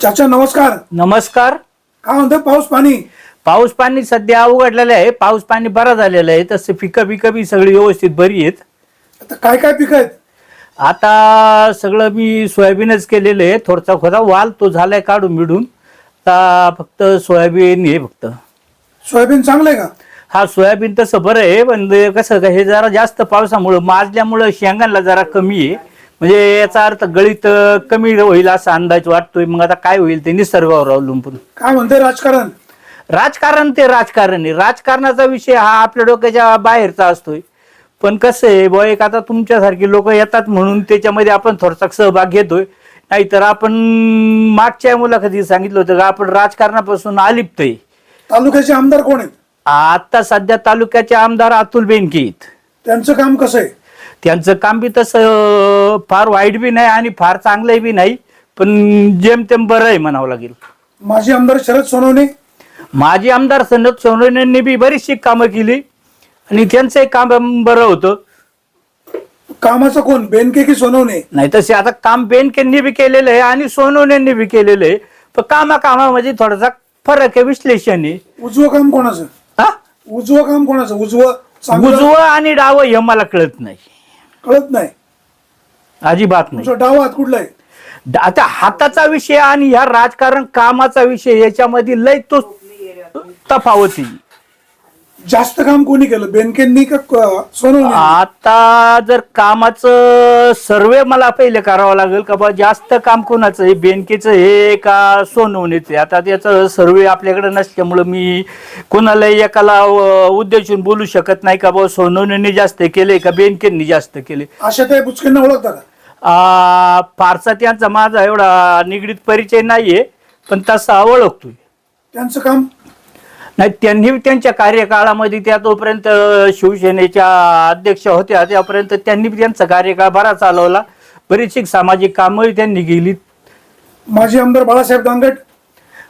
चाचा नमस्कार. नमस्कार. काय म्हणतो पाऊस पाणी? पाऊस पाणी सध्या अवघडलेलं आहे. पाऊस पाणी बरा झालेलं आहे. तसं पिकं बिकं बी सगळी व्यवस्थित बरी आहेत. आता काय काय पिक आहेत? आता सगळं मी सोयाबीनच केलेलं आहे. थोडसा खोदा वाल तो झालाय काढून मिळून आता फक्त सोयाबीन हे फक्त. सोयाबीन चांगलं आहे का? हा सोयाबीन तसं बरं आहे. पण ते कसं का हे जरा जास्त पावसामुळं माजल्यामुळं शेंगांना जरा कमी आहे. म्हणजे याचा अर्थ गळीत कमी होईल असा अंदाज वाटतोय. मग आता काय होईल ते निसर्गावर अवलंबून? काय म्हणते राजकारण? राजकारण ते राजकारण आहे. राजकारणाचा विषय हा आपल्या डोक्याच्या बाहेरचा असतोय. पण कसं आहे बुवा एक आता तुमच्यासारखी लोक येतात म्हणून त्याच्यामध्ये आपण थोडासा सहभाग घेतोय. नाहीतर आपण मागच्या मुलाखतीत सांगितलं होतं का आपण राजकारणापासून अलिप्त आहे तालुक्याचे आमदार कोण आहेत? आता सध्या तालुक्याचे आमदार अतुल बेनके आहेत. त्यांचं काम कसं आहे? त्यांचं काम बी तसं फार वाईट बी नाही आणि फार चांगलं बी नाही पण जेमतेम बरं आहे म्हणावं लागेल. माजी आमदार शरद सोनवणे? माजी आमदार सनद सोनवणेंनी बी बरीचशी कामं केली आणि त्यांचंही काम बरं होतं. कामाचं कोण? बेनके की सोनवणे? नाही तसे आता काम बेनकेंनी बी केलेलं आहे आणि सोनवणेंनी बी केलेलं आहे. पण कामा कामामध्ये थोडासा फरक आहे विश्लेषण आहे उजवं काम कोणाचं? हा? उजवं काम कोणाचं? उजवं चांगलं उजवं आणि डावं हे मला कळत नाही. कळत नाही. अजिबात नाही. तुमचा डाव हात कुठला आहे आता हाताचा विषय आणि ह्या राजकारण कामाचा विषय याच्यामध्ये लय तो तफावती जास्त काम कोणी केलं? बेनकेंनी का सोनवणे? आता जर कामाचं सर्वे मला पहिले करावं लागेल का बा? जास्त काम कोणाचं आहे? बेनकेचं हे का सोनवणीचं आता त्याचं सर्वे आपल्याकडे नसल्यामुळं मी कोणाला एकाला उद्देशून बोलू शकत नाही का बा? सोनवणीने जास्त केले का बेनकेंनी जास्त केले? आशाताई बुचकेंना ओळखता का? आ, फारसा त्यांचा माझा एवढा निगडीत परिचय नाहीये पण तसा ओळखतोय. त्यांचं काम? नाही त्यांनी त्यांच्या कार्यकाळामध्ये त्या तोपर्यंत शिवसेनेच्या अध्यक्ष होत्या. त्यापर्यंत त्यांनी त्यांचा कार्यकाळ बरा चालवला. बरीचशी सामाजिक कामंही त्यांनी केली. माजी आमदार बाळासाहेब दांगट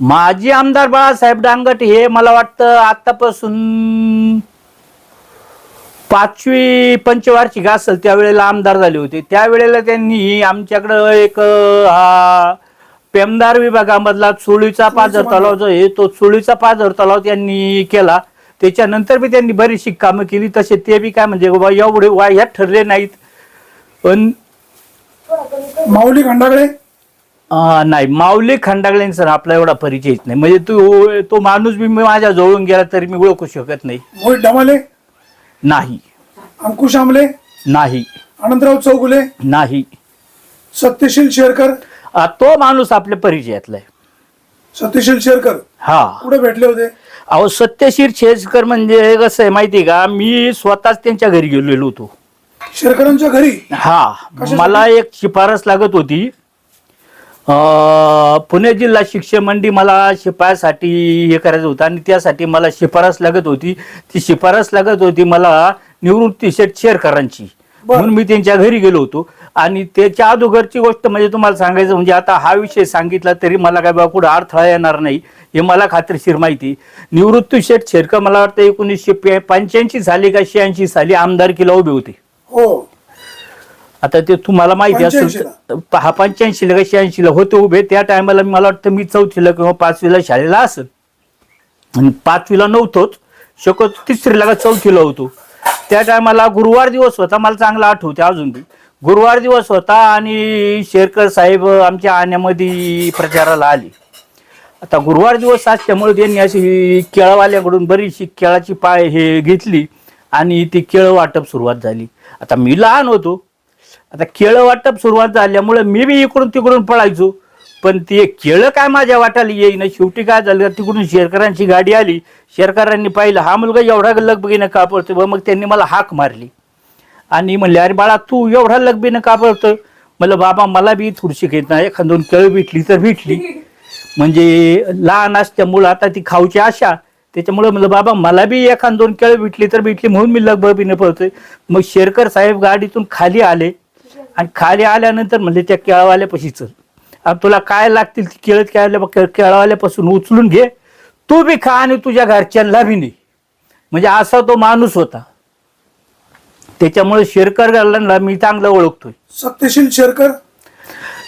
माजी आमदार बाळासाहेब डांगट हे मला वाटतं आतापासून पाचवी पंचवार्षिक असेल त्यावेळेला आमदार झाले होते. त्यावेळेला त्यांनी आमच्याकडं एक हा पेमदार विभागामधला चुळीचा पाझर तलाव जो आहे तो चुळीचा पाझर तलाव त्यांनी केला. त्याच्यानंतर बी त्यांनी बरीचशी कामं केली. तसे ते बी काय म्हणजे बाबा एवढे वाह्यात ठरले नाहीत. पण माऊली खंडागळे? नाही माऊली खंडागळेंचा आपला एवढा परिचयच नाही. म्हणजे तू तो माणूस बी मी माझ्या जवळून गेला तरी मी ओळखू शकत नाही. मोहित डमाले? नाही. अंकुश आमले? नाही. आनंदराव चौगुले? नाही. सत्यशील शेरकर? तो माणूस आपल्या परिचयातला आहे सत्यशील शेरकर? हा. कुठे भेटले होते? अहो सत्यशीर छेजकर म्हणजे कसं आहे माहिती आहे का? मी स्वतःच त्यांच्या घरी गेलेलो होतो. शेरकरांच्या घरी? हा. कशासाठी? मला एक शिफारस लागत होती. अं, पुणे जिल्हा शिक्षण मंडी मला शिपायासाठी हे करायचं होतं आणि त्यासाठी मला शिफारस लागत होती. ती शिफारस लागत होती मला निवृत्ती शेठ शेरकरांची. बरं. म्हणून मी त्यांच्या घरी गेलो होतो. आणि त्याच्या अगोदरची गोष्ट म्हणजे तुम्हाला सांगायचं म्हणजे आता हा विषय सांगितला तरी मला काय बाबा कुठं अडथळा येणार नाही हे मला खात्रीशीर माहिती. निवृत्ती शेठ शेरकर मला वाटतं एकोणीसशे पंच्याऐंशी साली का शहाऐंशी साली आमदारकीला उभे होते. हो. आता ते तुम्हाला माहिती असेल 85 तर- हा पंच्याऐंशीला का शहाऐंशीला होते उभे त्या टायमाला मला वाटतं मी चौथीला किंवा पाचवीला शाळेला असेल. आणि पाचवीला नव्हतोच शक्यतो तिसरीला का चौथीला होतो. त्या टायमाला गुरुवार दिवस होता मला चांगला आठवते अजून बी. गुरुवार दिवस होता आणि शेरकर साहेब आमच्या आण्यामध्ये प्रचाराला आले. आता गुरुवार दिवस असल्यामुळे त्यांनी अशी केळवाल्याकडून बरीचशी केळाची पाय हे घेतली आणि ती केळं वाटप सुरुवात झाली. आता मी लहान होतो. आता केळं वाटप सुरुवात झाल्यामुळे मी बी इकडून तिकडून पळायचो. पण ते केळं काय माझ्या वाटाला येईन शेवटी काय झालं तिकडून शेरकरांची गाडी आली. शेरकरांनी पाहिलं हा मुलगा एवढा लगबगीनं का पडतो मग त्यांनी मला हाक मारली. आणि म्हणले अरे बाळा तू एवढा लगबीनं का पडतं म्हणलं बाबा मला बी थोडीशी घेत नाही. एखाद दोन भेटली तर भेटली. म्हणजे लहान असल्यामुळं आता ती खाऊची आशा. त्याच्यामुळे म्हणलं बाबा मला बी एखाद दोन केळ भेटली तर भेटली म्हणून मी लगबगीनं पळतोय मग शेरकर साहेब गाडीतून खाली आले. आणि खाली आल्यानंतर म्हणले त्या केळावाल्यापाशी चल. आता तुला काय लागतील ती केळत काय केळावाल्यापासून उचलून घे. तू बी खा आणि तुझ्या घरच्यांना बी नाही म्हणजे असा तो माणूस होता. त्याच्यामुळे शेरकर गालांना मी चांगलं ओळखतोय. सत्यशील शेरकर?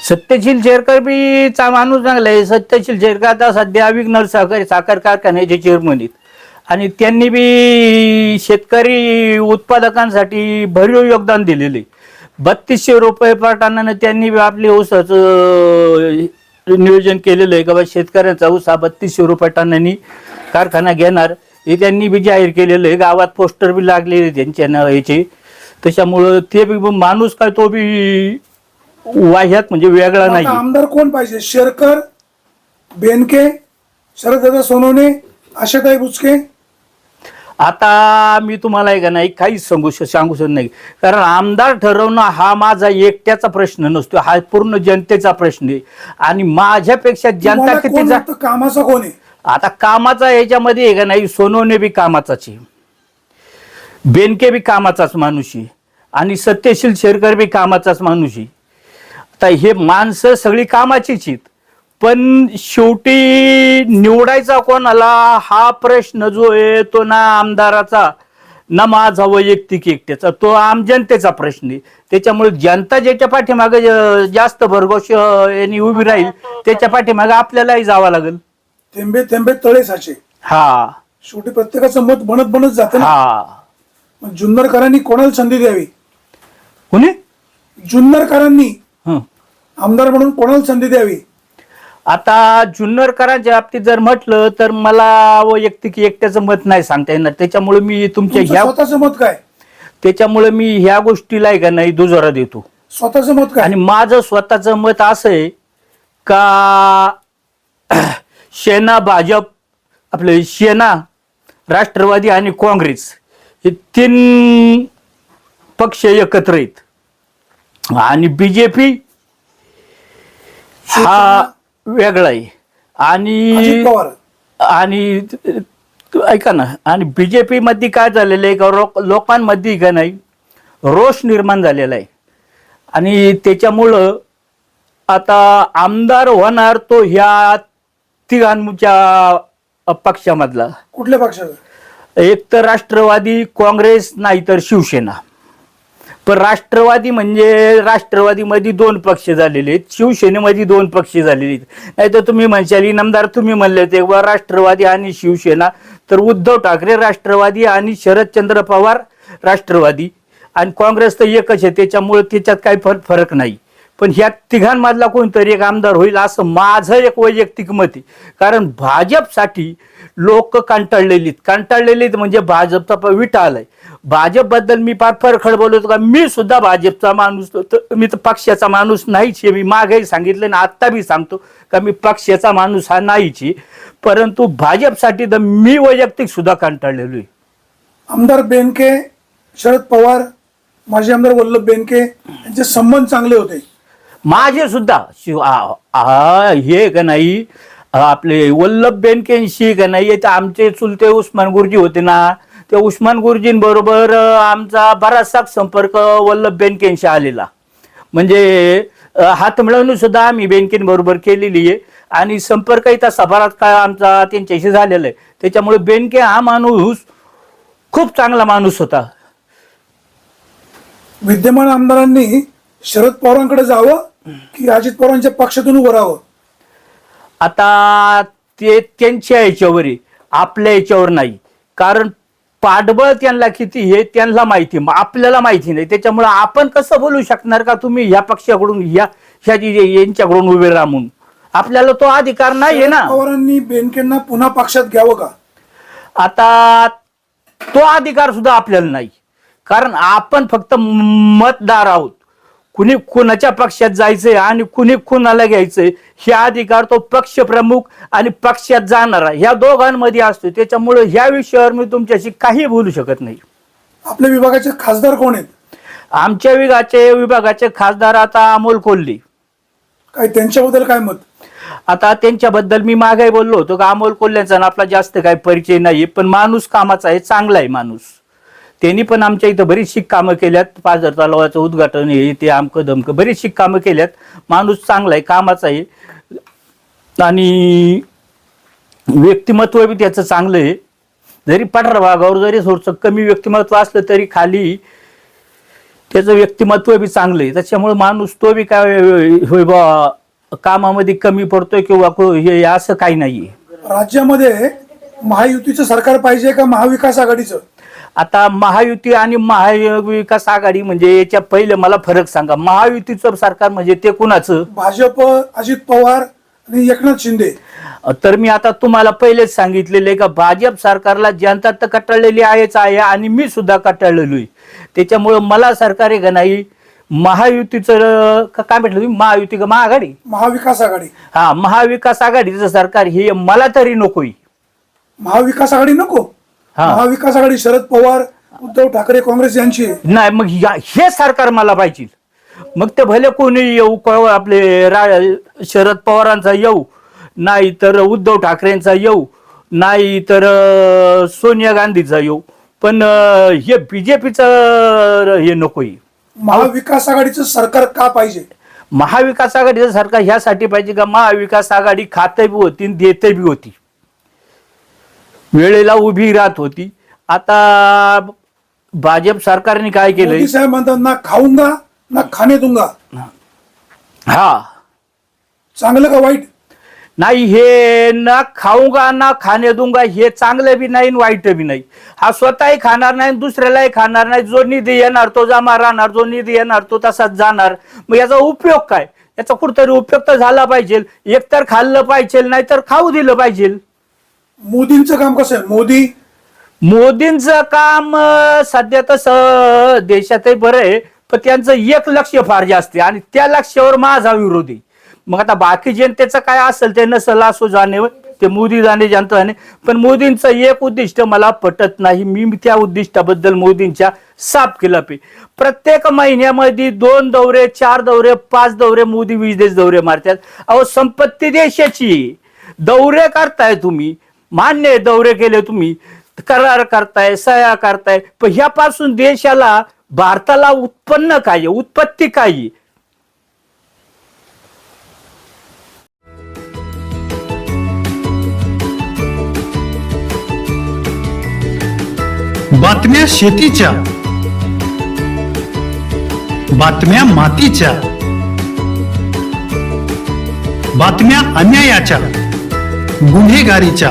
सत्यशील शेरकर बी चा माणूस चांगला आहे. सत्यशील शेरकर आता सध्या विघ्नर सहकारी साखर कारखान्याचे चेअरमन आहेत. आणि त्यांनी बी शेतकरी उत्पादकांसाठी भरीव योगदान दिलेले आहे. बत्तीसशे रुपये पर टनानं त्यांनी बी आपले ऊसाचं नियोजन केलेलं आहे. का बा शेतकऱ्यांचा ऊस हा बत्तीसशे रुपये टनांनी कारखाना घेणार हे त्यांनी बी जाहीर केलेलं आहे. गावात पोस्टर बी लागलेले त्यांच्या नावाचे. त्याच्यामुळं ते बी माणूस काय तो बी वाह्यात म्हणजे वेगळा नाही. आमदार कोण पाहिजे? शेरकर बेनके शरददादा सोनवणे आशाताई बुचके? आता मी तुम्हाला आहे का नाही काहीच सांगू श- सांगू शकत नाही. कारण आमदार ठरवणं हा माझा एकट्याचा प्रश्न नसतो. हा पूर्ण जनतेचा प्रश्न आहे. आणि माझ्यापेक्षा जनता तुम्हाला किती कोण जा वाटतं कामाचा कोण आहे? आता कामाचा याच्यामध्ये आहे का नाही सोनवणे बी कामाचाच आहे. बेनके बी कामाचाच माणूस आहे. आणि सत्यशील शेरकर बी कामाचाच माणूस आहे. आता हे माणसं सगळी कामाचीच आहेत. पण शेवटी निवडायचा कोणाला? हा प्रश्न जो आहे तो ना आमदाराचा ना माझा वैयक्तिक एकट्याचा. तो आम जनतेचा प्रश्न आहे. त्याच्यामुळे जनता ज्याच्या पाठीमागे जास्त भरघोष यांनी उभी राहील त्याच्या पाठीमागे आपल्यालाही जावं लागेल. थेंबे थेंबे तळे साचे. हा. शेवटी प्रत्येकाचं मत बनत बनत जातं हा. मग जुन्नरकरांनी कोणाला संधी द्यावी? कोणी? जुन्नरकरांनी. हं. आमदार म्हणून कोणाला संधी द्यावी? आता जुन्नरकरांच्या बाबतीत जर म्हटलं तर मला वैयक्तिक एकट्याचं मत नाही सांगता येणार. त्याच्यामुळे मी तुमच्या तुमचं ह्या स्वतःचं मत काय? त्याच्यामुळे मी ह्या गोष्टीला आहे का नाही दुजोरा देतो. स्वतःचं मत काय? आणि माझं स्वतःचं मत असं आहे का सेना भाजप आपले सेना राष्ट्रवादी आणि काँग्रेस हे तीन पक्ष एकत्र आहेत. आणि बीजेपी हा वेगळा आहे. आणि आणि ऐका ना आणि बीजेपी मध्ये काय झालेलं आहे का? लोकांमध्ये का नाही? रोष निर्माण झालेला आहे. आणि त्याच्यामुळं आता आमदार होणार तो ह्या तिघांच्या पक्षामधला. कुठल्या पक्षाचं? एक तर राष्ट्रवादी काँग्रेस नाही तर शिवसेना. पण राष्ट्रवादी म्हणजे राष्ट्रवादीमध्ये दोन पक्ष झालेले आहेत. शिवसेनेमध्ये दोन पक्ष झालेले आहेत. नाही तर तुम्ही म्हणशाल इनामदार तुम्ही म्हणले ते व राष्ट्रवादी आणि शिवसेना. तर उद्धव ठाकरे राष्ट्रवादी आणि शरदचंद्र पवार राष्ट्रवादी. आणि काँग्रेस तर एकच आहे त्याच्यामुळे त्याच्यात काही फर- फरक नाही. पण ह्या तिघांमधला कोणतरी एक आमदार होईल असं माझं एक वैयक्तिक मत आहे. कारण भाजपसाठी लोक कंटाळलेलीत. आहेत. कंटाळलेली आहेत म्हणजे भाजपचा प- विटा आलाय. भाजपबद्दल मी फार फरखड बोलतो का? मी सुद्धा भाजपचा माणूस मी तर पक्षाचा माणूस नाहीच आहे. मी मागेही सांगितलं ना आत्ता बी सांगतो का मी पक्षाचा माणूस हा नाहीच आहे. परंतु भाजपसाठी तर मी वैयक्तिक सुद्धा कंटाळलेलो आहे. आमदार बेनके शरद पवार माजी आमदार वल्लभ बेनके यांचे संबंध चांगले होते. माझे सुद्धा शिव हे का नाही आपले वल्लभ बेनकेंशी का नाही ते आमचे चुलते उस्मान गुरुजी होते ना त्या उस्मान गुरुजींबरोबर आमचा बराचसा संपर्क वल्लभ बेनकेंशी आलेला. म्हणजे हात मिळवणूक सुद्धा आम्ही बेनकेंबरोबर केलेली आहे. आणि संपर्कही तसा बराच काळ आमचा त्यांच्याशी झालेला आहे. त्याच्यामुळे बेनके हा माणूस खूप चांगला माणूस होता. विद्यमान आमदारांनी शरद पवारांकडे जावं की अजित पवारांच्या पक्षातून उभं राहावं. आता ते त्यांच्या याच्यावर आहे आपल्या याच्यावर नाही. कारण पाठबळ त्यांना किती हे त्यांना माहिती म- आपल्याला माहिती नाही. त्याच्यामुळे आपण कसं बोलू शकणार का तुम्ही ह्या पक्षाकडून ह्या ह्या जी- यांच्याकडून उभे राहा म्हणून? आपल्याला तो अधिकार नाही आहे ना? पवारांनी बेनकेंना पुन्हा पक्षात घ्यावं का? आता तो अधिकार सुद्धा आपल्याला नाही. कारण आपण फक्त मतदार आहोत. कुणी कुणाच्या पक्षात जायचंय आणि कुणी कुणाला घ्यायचंय हे अधिकार तो पक्ष प्रमुख आणि पक्षात जाणारा ह्या दोघांमध्ये असतो त्याच्यामुळे ह्या विषयावर मी तुमच्याशी काही बोलू शकत नाही. आपल्या विभागाचे खासदार कोण आहेत? आमच्या विभागाचे विभागाचे खासदार आता अमोल कोल्हे. काय त्यांच्याबद्दल काय मत? आता त्यांच्याबद्दल मी मागे बोललो होतो का अमोल कोल्ह्यांचा आपला जास्त काही परिचय नाही पण माणूस कामाचा आहे चांगला आहे माणूस. त्यांनी पण आमच्या इथं बरीचशी कामं केल्यात. पाझर तलावाचं उद्घाटन हे ते आमकं दमकं बरीचशी कामं केल्यात. माणूस चांगला आहे कामाचा आहे. आणि व्यक्तिमत्व बी त्याचं चांगलं आहे. जरी पठार भागावर जरी थोडंसं कमी व्यक्तिमत्व असलं तरी खाली त्याचं व्यक्तिमत्व बी चांगलं आहे. त्याच्यामुळे माणूस तो बी काय होय बा कामामध्ये कमी पडतोय किंवा हे असं काही नाही राज्यामध्ये महायुतीचं सरकार पाहिजे का महाविकास आघाडीचं? आता महायुती आणि महाविकास आघाडी म्हणजे याच्या पहिले मला फरक सांगा. महायुतीचं सरकार म्हणजे ते कुणाचं? भाजप अजित पवार आणि एकनाथ शिंदे. तर मी आता तुम्हाला पहिलेच सांगितलेलं का भाजप सरकारला जनता तर कटाळलेली आहेच आहे आणि मी सुद्धा कटाळलेलो आहे. त्याच्यामुळं मला सरकार आहे का नाही? महायुतीचं का- काय म्हटलं तुम्ही? महायुती का महाआघाडी? महाविकास आघाडी. हा महाविकास आघाडीचं सरकार हे मला तरी नकोय. महाविकास आघाडी नको. महाविकास आघाडी शरद पवार उद्धव ठाकरे काँग्रेस यांची. नाही मग या- हे सरकार मला पाहिजे. मग ते भले कोणी येऊ क- आपले रा- शरद पवारांचा येऊ नाही तर उद्धव ठाकरेंचा येऊ नाही तर अं, सोनिया गांधीचा येऊ. पण अं, हे बीजेपीचं हे नकोय. महाविकास आघाडीचं सरकार का पाहिजे? महाविकास आघाडीचं सरकार ह्यासाठी पाहिजे का? महाविकास आघाडी खाते बी होती आणि देते बी होती. वेळेला उभी राहत होती. आता भाजप सरकारने काय केलंय? मोदी साहेब म्हणतात ना खाऊंगा ना खाणे दूंगा. हा. चांगलं का वाईट? नाही हे ना खाऊंगा ना खाणे दूंगा हे चांगलं बी नाही आणि वाईट बी नाही. हा स्वतःही खाणार नाही आणि दुसऱ्यालाही खाणार नाही. जो निधी येणार तो जमा राहणार जो निधी येणार तो तसाच जाणार. मग याचा उपयोग काय? याचा कुठतरी उपयोग तर झाला पाहिजे. एकतर खाल्लं पाहिजे नाहीतर खाऊ दिलं पाहिजे. मोदींचं काम कसं आहे? मोदी? मोदींचं काम अं, सध्या तसं देशातही बरं आहे पण त्यांचं एक लक्ष फार जास्त आहे आणि त्या लक्ष्यावर माझा विरोधी मग आता बाकी जनतेचं काय असेल ते नसेल असो जाणे ते मोदी जाणे जनता जाणे पण मोदींचं एक उद्दिष्ट मला पटत नाही. मी त्या उद्दिष्टाबद्दल मोदींच्या साफ केला पे प्रत्येक महिन्यामध्ये दोन दौरे चार दौरे पाच दौरे मोदी विदेश दौरे मारतात. अहो संपत्ती देशाची आहे. दौरे करताय तुम्ही मान्य आहे दौरे केले तुम्ही करार करताय सह्या करताय पण ह्यापासून देशाला भारताला उत्पन्न काय उत्पत्ती काय बातम्या शेतीच्या बातम्या मातीच्या बातम्या अन्यायाच्या गुन्हेगारीच्या.